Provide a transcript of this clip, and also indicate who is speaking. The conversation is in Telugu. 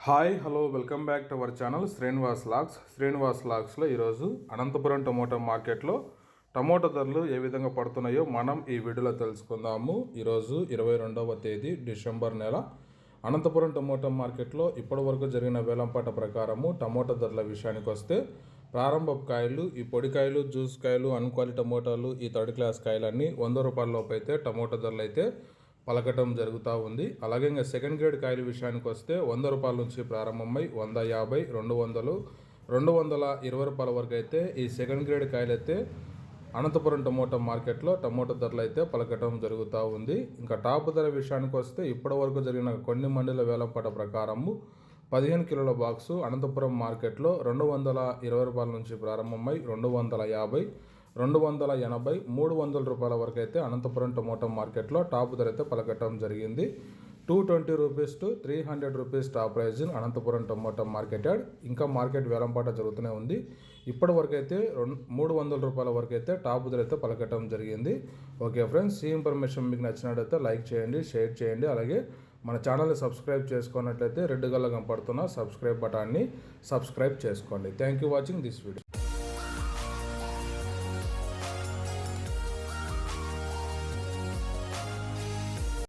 Speaker 1: Hi hello welcome back to our channel Srinivas lakhs Srinivas లాక్స్లో ఈరోజు అనంతపురం టమోటా మార్కెట్లో టమోటా ధరలు ఏ విధంగా పడుతున్నాయో మనం ఈ వీడియోలో తెలుసుకుందాము. ఈరోజు ఇరవై రెండవ తేదీ డిసెంబర్ నెల. అనంతపురం టమోటా మార్కెట్లో ఇప్పటి వరకు జరిగిన వేలంపాట ప్రకారము టమోటా ధరల విషయానికి వస్తే ప్రారంభ కాయలు ఈ పొడికాయలు జ్యూస్ కాయలు అన్క్వాలి టమోటాలు ఈ థర్డ్ క్లాస్ కాయలన్నీ వంద రూపాయల లోపు అయితే టమోటా ధరలు అయితే పలకటం జరుగుతూ ఉంది. అలాగే ఇంకా సెకండ్ గ్రేడ్ కాయల విషయానికి వస్తే వంద రూపాయల నుంచి ప్రారంభమై వంద యాభై రెండు వందలు రెండు వందల ఇరవై రూపాయల వరకు అయితే ఈ సెకండ్ గ్రేడ్ కాయలు అయితే అనంతపురం టమోటా మార్కెట్లో టమోటా ధరలు అయితే పలకటం జరుగుతూ ఉంది. ఇంకా టాప్ ధర విషయానికి వస్తే ఇప్పటి వరకు జరిగిన కొన్ని మండల వేలంపాట ప్రకారము పదిహేను కిలోల బాక్సు అనంతపురం మార్కెట్లో రెండు వందల ఇరవై రూపాయల నుంచి ప్రారంభమై రెండు వందల యాభై రెండు వందల ఎనభై మూడు వందల రూపాయల వరకు అయితే అనంతపురం టొమాటో మార్కెట్లో టాప్ ధర అయితే పలకటం జరిగింది. Two twenty rupees to three hundred rupees top price Anantapuram tomato market yard. ఇంకా మార్కెట్ వేలంపాట జరుగుతూనే ఉంది. ఇప్పటి వరకు అయితే రెండు మూడు వందల రూపాయల వరకు అయితే టాప్ ధర అయితే పలకటం జరిగింది. ఓకే ఫ్రెండ్స్ ఈ ఇన్ఫర్మేషన్ మీకు నచ్చినట్టయితే లైక్ చేయండి షేర్ చేయండి. అలాగే మన ఛానల్ని సబ్స్క్రైబ్ చేసుకున్నట్లయితే రెడ్ గల్ల కనపడుతున్న సబ్స్క్రైబ్ బటాన్ని సబ్స్క్రైబ్ చేసుకోండి. Thank you watching this video.